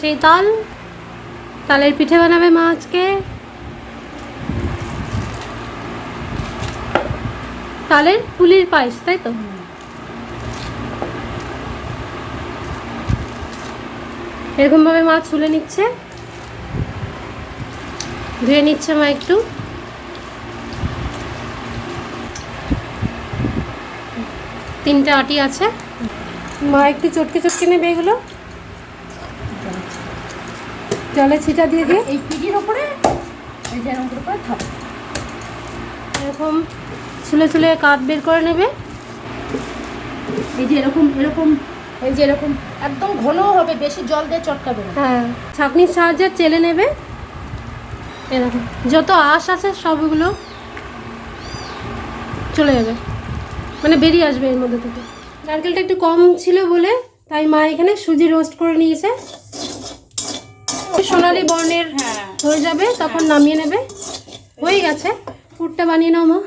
সেই তাল, তালের পিঠে বানাবে মা আজকে তালের পুলির পায়েস, তাই তো? এরকমভাবে মা ছুলে নিচ্ছে। ধুয়ে নিচ্ছে মা একটু। তিনটে আটি আছে। মা একটু চটকে চটকে নেবে এগুলো। জলে ছিটা দিয়ে দিয়ে এই পিঠির ওপরে এই যে এরকম করে থাক এরকম ছুলে ছুলে কাঠ বের করে নেবে। এই যে এরকম এরকম এই যে এরকম একদম ঘন হবে বেশি জল দিয়ে চটকাবে না। হ্যাঁ ছাঁকনির সাহায্যে চেলে নেবে। এরকম যত আঁশ আছে সবগুলো চলে যাবে। মানে বেরিয়ে আসবে এর মধ্যে থেকে। নারকেলটা একটু কম ছিল বলে তাই মা এখানে সুজি রোস্ট করে নিয়েছে। সোনালি বর্ণের হ্যাঁ। হয়ে যাবে তখন নামিয়ে নেবে। হয়ে গেছে। পুরটা বানিয়ে নাও মা।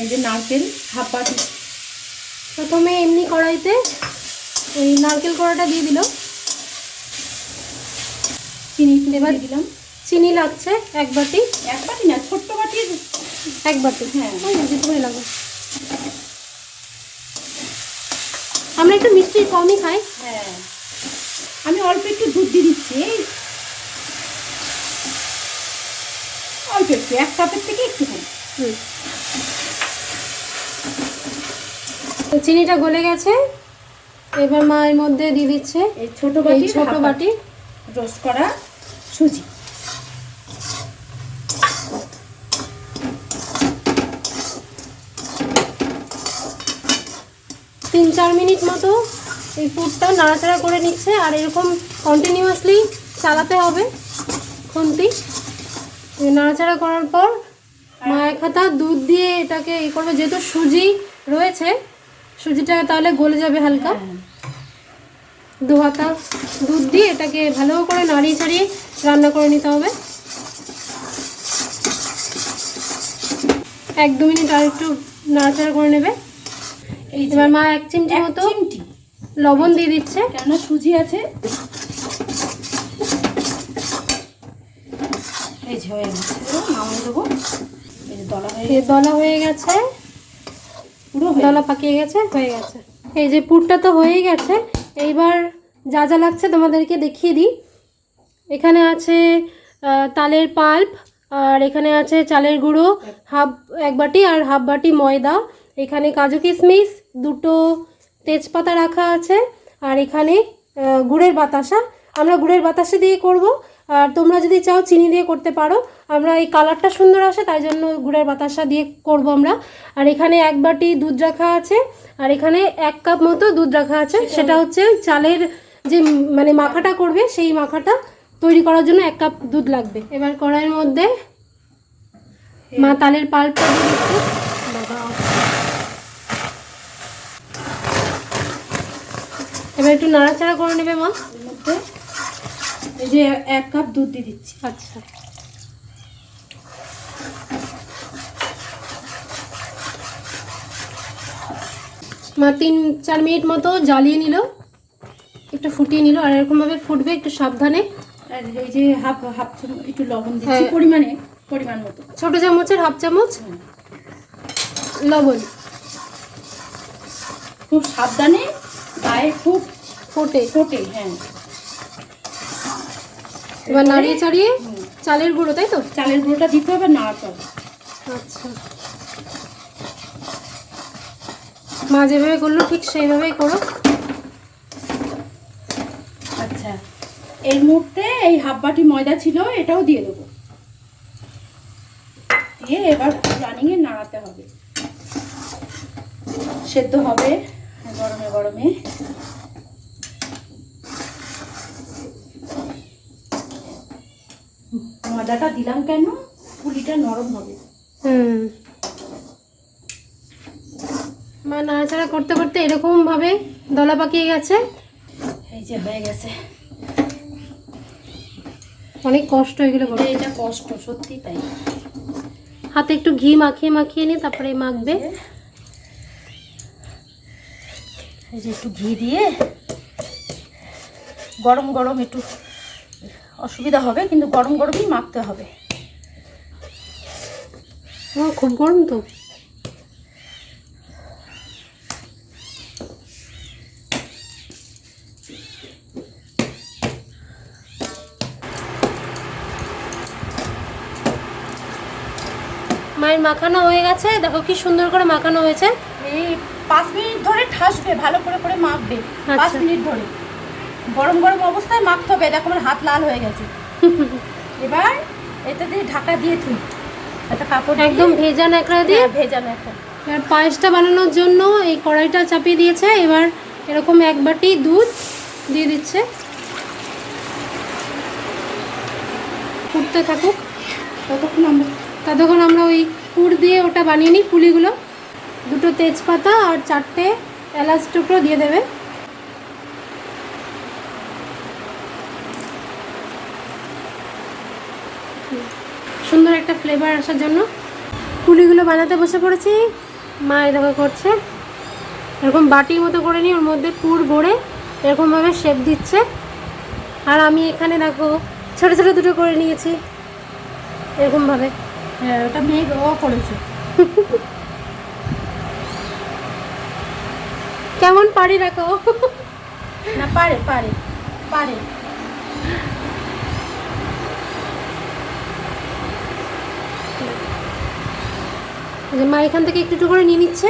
এই যে নারকেল হাফ বাটি প্রথমে এমনি কড়াইতে ওই নারকেল কড়াটা দিয়ে দিল। চিনি একটু এবার- দিলাম। চিনি লাগছে এক বাটি। এক বাটি না ছোট্ট বাটি। এক বাটি। হ্যাঁ। যেটুকুনি লাগে আমরা একটু মিষ্টি কমই খাই। হ্যাঁ। আমি অল্প একটু দুধ দিয়ে দিচ্ছি। এই অল্প একটু এক কাপের থেকে একটু কম হুম। তো চিনিটা গলে গেছে। এবার মা এর মধ্যে দিয়ে দিচ্ছে এই ছোট বাটি ছোট বাটি। রোস্ট করা সুজি। তিন চার মিনিট মতো এই পুরটা নাড়াচাড়া করে নিচ্ছে আর এরকম কন্টিনিউয়াসলি চালাতে হবে খুন্তি। নাড়াচাড়া করার পর মা এক হাতা দুধ দিয়ে এটাকে ই করবে। যেহেতু সুজি রয়েছে সুজিটা তাহলে গলে যাবে হালকা। দু হাতা দুধ দিয়ে এটাকে ভালো করে নাড়িয়ে চাড়িয়ে রান্না করে নিতে হবে। এক দু মিনিট আর একটু নাড়াচাড়া করে নেবে। এবার মা এক চিমটি মতো চিমটি। লবণ দিয়ে দিচ্ছে। কেননা সুজি আছে? হয়ে গেছে। নামিয়ে দেবো। দলা হয়ে দলা হয়ে গেছে। পুরো দলা পাকিয়ে গেছে হয়ে গেছে। এই যে পুরটা তো হয়েই গেছে। এইবার যা যা লাগছে তোমাদেরকে দেখিয়ে দিই। এখানে আছে তালের পাল্প আর এখানে আছে চালের গুঁড়ো হাফ এক বাটি আর হাফ বাটি ময়দা। এখানে কাজু কিশমিশ দুটো তেজপাতা রাখা আছে আর এখানে গুড়ের বাতাসা। আমরা গুড়ের বাতাসা দিয়ে করব। আর তোমরা যদি চাও চিনি দিয়ে করতে পারো। আমরা এই কালারটা সুন্দর আসে তাই জন্য গুড়ের বাতাসা দিয়ে করব আমরা। আর এখানে এক বাটি দুধ রাখা আছে আর এখানে এক কাপ মতো দুধ রাখা আছে। সেটা হচ্ছে চালের যে মানে মাখাটা করবে সেই মাখাটা তৈরি করার জন্য এক কাপ দুধ লাগবে। এবার কড়াইয়ের মধ্যে মা তালের পাল্পটা দিয়ে দিচ্ছে। বাবা। এবার একটু নাড়াচাড়া করে নেবে মা? এই যে এক কাপ দুধ দিয়ে দিচ্ছি। আচ্ছা। মা তিন চার মিনিট মতো জ্বালিয়ে নিল। একটু ফুটিয়ে নিল আর এরকমভাবে ফুটবে একটু সাবধানে। আর এই যে হাফ হাফ চামচ একটু লবণ দিচ্ছি হ্যাঁ। পরিমাণে পরিমাণ মতো। ছোট চামচের হাফ চামচ লবণ। খুব সাবধানে গায়ে খুব ফোটে। ফোটে হ্যাঁ। এবার নাড়িয়ে চাড়িয়ে চালের গুঁড়ো তাই তো? চালের গুঁড়োটা দিতে হবে নাড়াতে হবে আচ্ছা। মা যেভাবে করল ঠিক সেইভাবেই করো। আচ্ছা। এর মুহূর্তে এই হাফ বাটি ময়দা ছিল এটাও দিয়ে দেবো। দিয়ে এবার রানিংয়ে নাড়াতে হবে। সেদ্ধ হবে। গরমে গরমে। ময়দাটা দিলাম কেন? পুলিটা নরম হবে। হুম। মা নাড়াচাড়া করতে করতে এরকম ভাবে দলা পাকিয়ে গেছে। এই যে হয়ে গেছে। অনেক কষ্ট এগুলো করতে এটা কষ্ট সত্যি তাই। হাতে একটু ঘি মাখিয়ে মাখিয়ে নিয়ে তারপরে মাখবে। এই যে একটু ঘি দিয়ে গরম গরম একটু অসুবিধা হবে কিন্তু গরম গরমই মাখতে হবে। ও খুব গরম তো। মায়ের মাখানো হয়ে গেছে দেখো কি সুন্দর করে মাখানো হয়েছে। এই পাঁচ মিনিট ধরে ঠাসবে ভালো করে করে মাখবে পাঁচ আচ্ছা। মিনিট ধরে। গরম গরম অবস্থায় মাখতে হবে দেখো আমার হাত লাল হয়ে গেছে। এবার এটা দিয়ে ঢাকা দিয়ে থুই একটা কাপড় একদম ভেজা ন্যাকড়া দিয়ে? ভেজানো একটা। আর পায়েসটা বানানোর জন্য এই কড়াইটা চাপিয়ে দিয়েছে। এবার এরকম এক বাটি দুধ দিয়ে দিচ্ছে। ফুটতে থাকুক। ততক্ষণ আমরা ততক্ষণ আমরা ওই পুর দিয়ে ওটা বানিয়ে নিই পুলিগুলো। দুটো তেজপাতা আর চারটে এলাচ টুকরো দিয়ে দেবে। সুন্দর একটা ফ্লেভার আসার জন্য। পুলিগুলো বানাতে বসে পড়েছি। মা দেখো করছে। এরকম বাটির মতো করে নিই ওর মধ্যে পুর ভরে এরকমভাবে শেপ দিচ্ছে। আর আমি এখানে দেখো ছোটো ছোটো দুটো করে নিয়েছি। এরকমভাবে। হ্যাঁ ওটা মেয়ে ও করেছে। কেমন পারি রাখো না পারে পারে পারে। মা এখান থেকে একটু একটু করে নিয়ে নিচ্ছে।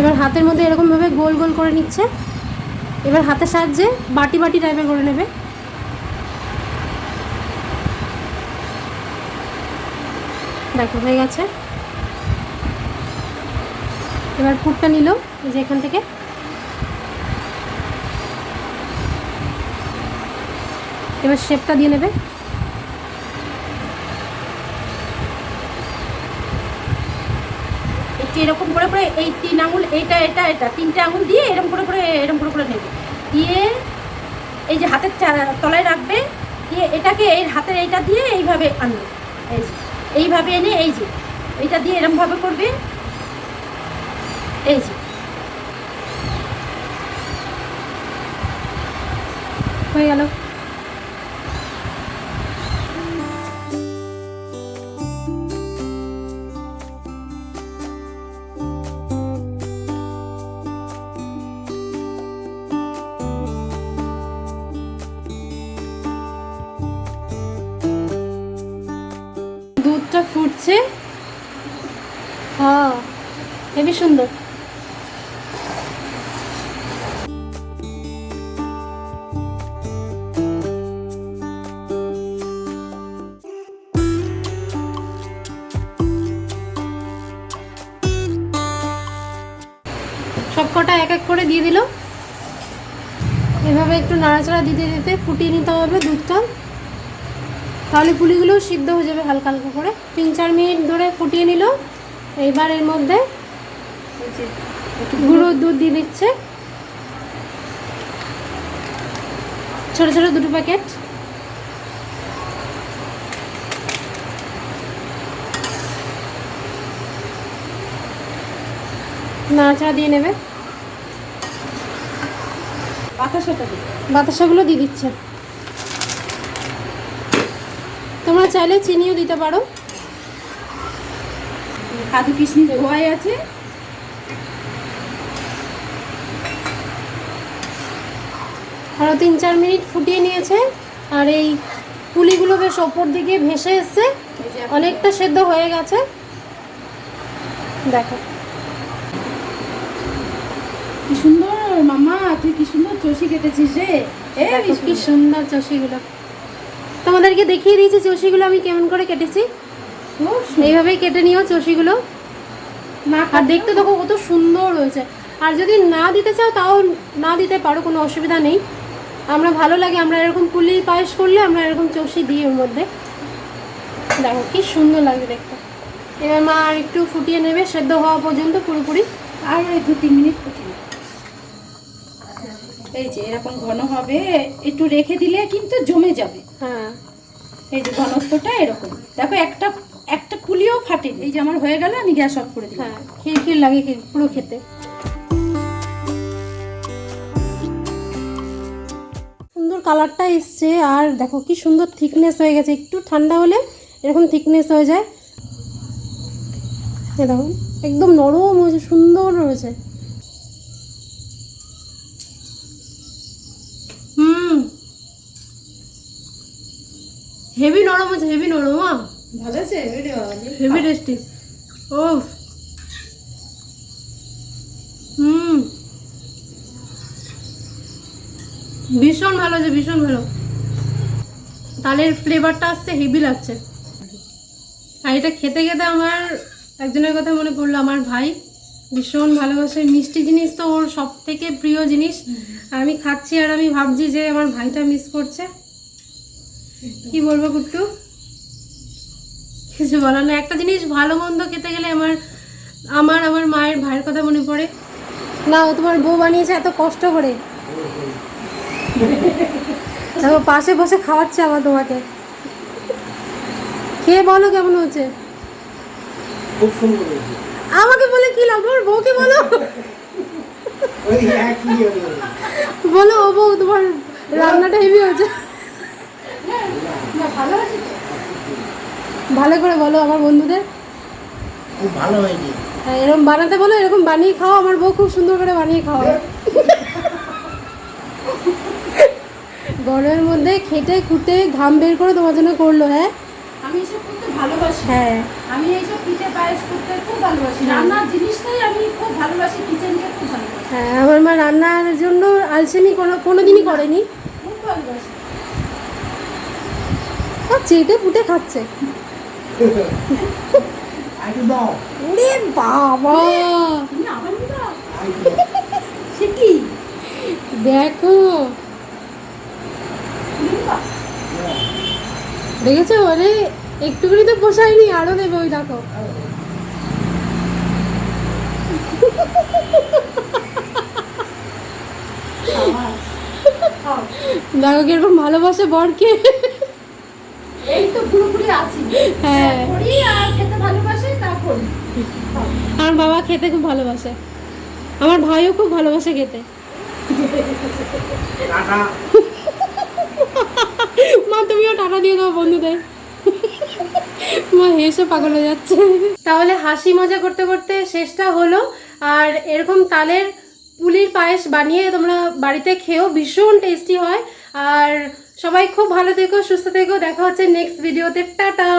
এবার হাতের মধ্যে এরকমভাবে গোল গোল করে নিচ্ছে। এবার হাতের সাহায্যে বাটি বাটি টাইপের করে নেবে। দেখো হয়ে গেছে। এবার পুরটা নিল, এই যে এখান থেকে। এবার শেপটা দিয়ে নেবে। এরকম করে করে এই তিন আঙুল, এইটা, এটা এটা, তিনটে আঙুল দিয়ে এরকম করে করে, এরকম করে করে নেবে। দিয়ে এই যে হাতের তলায় রাখবে, দিয়ে এটাকে এই হাতের এইটা দিয়ে এইভাবে আনবে। এই এইভাবে এনে এই যে, এইটা দিয়ে এরমভাবে করবে। এই যে। হয়ে গেল। দুধটা ফুটছে। হ্যাঁ হেবি সুন্দর। কটা এক এক করে দিয়ে দিল। এভাবে একটু নাড়াচাড়া দিতে দিতে ফুটিয়ে নিতে হবে দুধটা। তাহলে পুলিগুলো সিদ্ধ হয়ে যাবে হালকা হালকা করে। তিন চার মিনিট ধরে ফুটিয়ে নিল। এইবার এর মধ্যে গুঁড়ো দুধ দিয়ে দিচ্ছে। ছোট ছোট দুটো প্যাকেট। নাড়াচাড়া দিয়ে নেবে। বাতাসাগুলো দিয়ে দিচ্ছে। তোমরা চাইলে চিনিও দিতে পারো। কাজু কিশমিশ ধোয়াই আছে। আরও তিন চার মিনিট ফুটিয়ে নিয়েছে। আর এই পুলিগুলো বেশ ওপর দিকে ভেসে এসছে। অনেকটা সেদ্ধ হয়ে গেছে। দেখো। কি সুন্দর। মামা তুই কি সুন্দর চষি কেটেছিস রে? দেখো কি সুন্দর চষিগুলো। তোমাদেরকে দেখিয়ে দিয়েছি চষিগুলো আমি কেমন করে কেটেছি। এইভাবেই কেটে নিও চষিগুলো। না আর দেখতে দেখো কত সুন্দর হয়েছে। আর যদি না দিতে চাও তাও না দিতে পারো কোনো অসুবিধা নেই। আমরা ভালো লাগে আমরা এরকম পুলি পায়েস করলে আমরা এরকম চষি দিই ওর মধ্যে। দেখো কি সুন্দর লাগে দেখতে। এবার মা আর একটু ফুটিয়ে নেবে সেদ্ধ হওয়া পর্যন্ত পুরোপুরি। আর দু তিন মিনিট ফুটিয়ে এই যে এরকম ঘন হবে একটু রেখে দিলে কিন্তু জমে যাবে। হ্যাঁ। এই যে ঘনত্বটা এরকম। দেখো একটা একটা পুলিও ফাটে এই যে আমার হয়ে গেল আমি গ্যাস অফ করে দিই হ্যাঁ ক্ষীর লাগে পুরো খেতে। সুন্দর কালারটা এসছে আর দেখো কি সুন্দর থিকনেস হয়ে গেছে। একটু ঠান্ডা হলে এরকম থিকনেস হয়ে যায়। দেখো একদম নরম হয়েছে সুন্দর রয়েছে হুম হেভি নরম আছে হেভি নরম ভালো আছে? হেভি টেস্টি ও হুম। ভীষণ ভালো আছে ভীষণ ভালো। তালের ফ্লেভারটা আসছে হেভি লাগছে। আর এটা খেতে খেতে আমার একজনের কথা মনে পড়ল আমার ভাই। ভীষণ ভালোবাসে মিষ্টি জিনিস তো ওর সব থেকে প্রিয় জিনিস। আর আমি খাচ্ছি আর আমি ভাবছি যে আমার ভাইটা মিস করছে। কি বলব কুট্টু? কিছু বলার না একটা জিনিস ভালো মন্দ খেতে গেলে আমার আমার আমার মায়ের ভাইয়ের কথা মনে পড়ে। না ও তোমার বউ বানিয়েছে এত কষ্ট করে। পাশে বসে খাওয়াচ্ছে আবার তোমাকে। খেয়ে বলো কেমন হচ্ছে খুব সুন্দর আমাকে বলে কি লাভ? তোমার বউকে বলো। বলো ও বউ তোমার রান্নাটা হেভি হয়েছে। ভালো আছে তো? ভালো করে বলো আমার বন্ধুদের। খুব ভালো হয়েছে। হ্যাঁ, এরকম বানাতে বলো এরকম বানিয়ে খাও আমার বউ খুব সুন্দর করে বানিয়ে খাওয়া গরমের মধ্যে খেটে খুঁটে ঘাম বের করে তোমার জন্য করল হ্যাঁ? আমি এসব করতে ভালোবাসি। হ্যাঁ। আমি এইসব পিঠে পায়েস করতে খুব ভালোবাসি। রান্নার জিনিসটাই আমি খুব ভালোবাসি কিচেনকে খুব ভালোবাসি। হ্যাঁ আমার মা রান্নার জন্য আলসেমি কোনো কোনো দিনই করেনি। খুব ভালোবাসি। আর চেটে পুটে খাচ্ছে। ওরে বাবা। নিবা দেখো। নিবা? দেখেছ? মানে একটুখানি তো পোষায়নি আরও দেবে ওই দেখো। দেখো কীরকম ভালোবাসে বরকে। তো পুরোপুরি আছি। হ্যাঁ। করি আর খেতে ভালোবাসে তা করি। আমার বাবা খেতে খুব ভালোবাসে। আমার ভাইও খুব ভালোবাসে খেতে। মা তুমিও টাকা দিয়ে দাও বন্ধুদের। মা হেসে পাগল হয়ে যাচ্ছে। তাহলে হাসি মজা করতে করতে শেষটা হলো। আর এরকম তালের পুলির পায়েস বানিয়ে তোমরা বাড়িতে খেয়েও ভীষণ টেস্টি হয়। আর সবাই খুব ভালো থেকো সুস্থ থেকো দেখা হচ্ছে নেক্সট ভিডিওতে টাটা!